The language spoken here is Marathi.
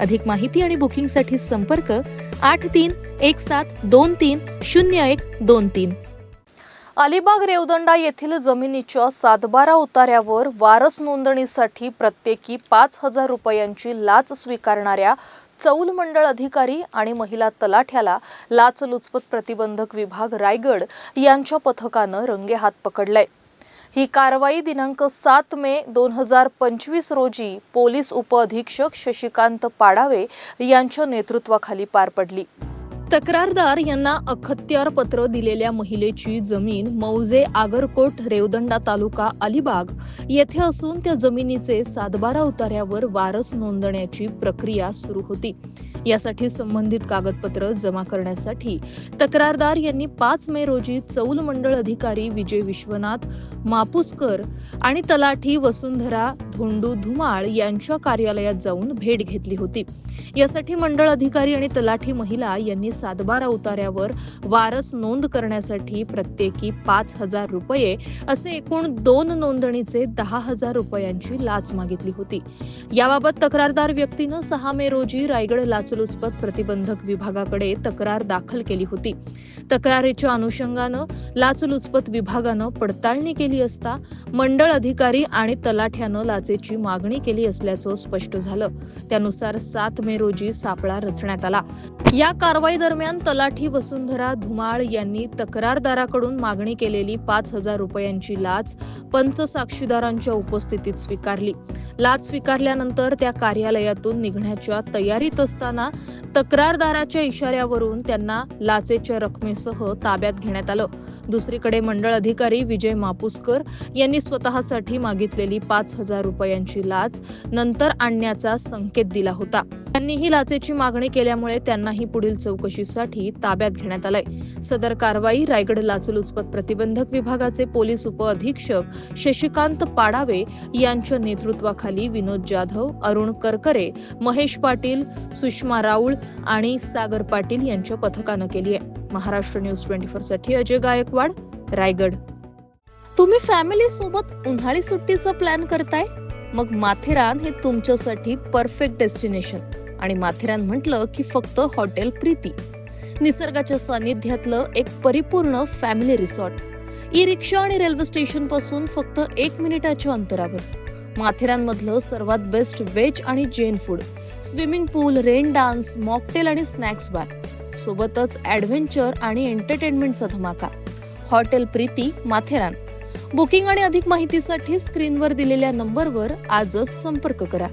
अधिक माहिती आणि बुकिंगसाठी संपर्क आठ तीन एक सात दोन तीन शून्य एक दोन तीन. अलिबाग रेवदंडा येथील जमिनीच्या सातबारा उतार्यावर वारस नोंदणीसाठी प्रत्येकी पाच हजार रुपयांची लाच स्वीकारणाऱ्या चौल मंडळ अधिकारी आणि महिला तलाठ्याला लाचलुचपत प्रतिबंधक विभाग रायगड यांच्या पथकानं रंगेहात पकडलंय. ही कारवाई दिनांक सात मे दोन हजार पंचवीस रोजी पोलीस उपअधीक्षक शशिकांत पाडावे यांच्या नेतृत्वाखाली पार पडली. तक्रारदार यांना अखत्यार पत्र दिलेल्या महिलेची जमीन मौजे आगरकोट रेवदंडा तालुका अलिबाग येथे असून त्या जमिनीचे सातबारा उतार्यावर वारस नोंदण्याची प्रक्रिया सुरू होती. यासाठी संबंधित कागदपत्र जमा करण्यासाठी तक्रारदार यांनी पाच मे रोजी चौल मंडळ अधिकारी विजय विश्वनाथ मापुसकर आणि तलाठी वसुंधरा धोंडू धुमाळ यांच्या कार्यालयात जाऊन भेट घेतली होती. यासाठी मंडळ अधिकारी आणि तलाठी महिला यांनी सातबारा उतार्यावर वारस नोंद करण्यासाठी प्रत्येकी पाच हजार रुपये असे एकूण दोन नोंदणीचे दहा हजार रुपयांची लाच मागितली होती. याबाबत तक्रारदार व्यक्तीनं सहा मे रोजी रायगड लाचलुचपत प्रतिबंधक विभागाकडे तक्रार दाखल केली होती. तक्रारीच्या अनुषंगानं लाचलुचपत विभागानं पडताळणी केली असता मंडळ अधिकारी आणि तलाठ्यानं लाचेची मागणी केली असल्याचं स्पष्ट झालं. त्यानुसार सात मे रोजी सापळा रचण्यात आला. या कारवाई दरम्यान तलाठी वसुंधरा धुमाळ यांनी तक्रारदाराकडून मागणी केलेली पाच हजार रुपयांची लाच पंच साक्षीदारांच्या उपस्थितीत स्वीकारली. लाच स्वीकारल्यानंतर त्या कार्यालयातून निघण्याच्या तयारीत असताना तक्रारदाराच्या इशाऱ्यावरून त्यांना लाचेच्या रकमेसह ताब्यात घेण्यात आलं. दुसरीकडे मंडळ अधिकारी विजय मापुसकर यांनी स्वतःसाठी मागितलेली पाच हजार रुपयांची लाच नंतर आणण्याचा संकेत दिला होता. त्यांनी ही लाचेची मागणी केल्यामुळे त्यांनाही पुढील चौकशीसाठी ताब्यात घेण्यात आलंय. सदर कारवाई रायगड लाचलुचपत प्रतिबंधक विभागाचे पोलीस उपअधीक्षक शशिकांत पाडावे यांच्या नेतृत्वाखाली विनोद जाधव अरुण करकरे महेश पाटील सुषमा राऊळ आणि सागर पाटील यांच्या पथकानं केली आहे. महाराष्ट्र न्यूज ट्वेंटी फोरसाठी अजय गायकवाड रायगड. तुम्ही फॅमिली सोबत उन्हाळी सुट्टीचा प्लॅन करताय? मग माथेरान हे तुमच्यासाठी परफेक्ट डेस्टिनेशन आणि माथेरान म्हटलं की फक्त हॉटेल प्रीती. निसर्गाच्या सानिध्यातलं एक परिपूर्ण फॅमिली रिसॉर्ट ई रिक्षा आणि रेल्वे स्टेशनपासून फक्त एक मिनिटाच्या अंतरावर. माथेरानमधलं सर्वात बेस्ट व्हेज आणि Jain food swimming pool rain dance mocktail आणि स्नॅक्स बार सोबतच ॲडव्हेंचर आणि एंटरटेनमेंटचा धमाका. हॉटेल प्रीती माथेरान. बुकिंग आणि अधिक माहितीसाठी स्क्रीनवर दिलेल्या नंबरवर आजच संपर्क करा.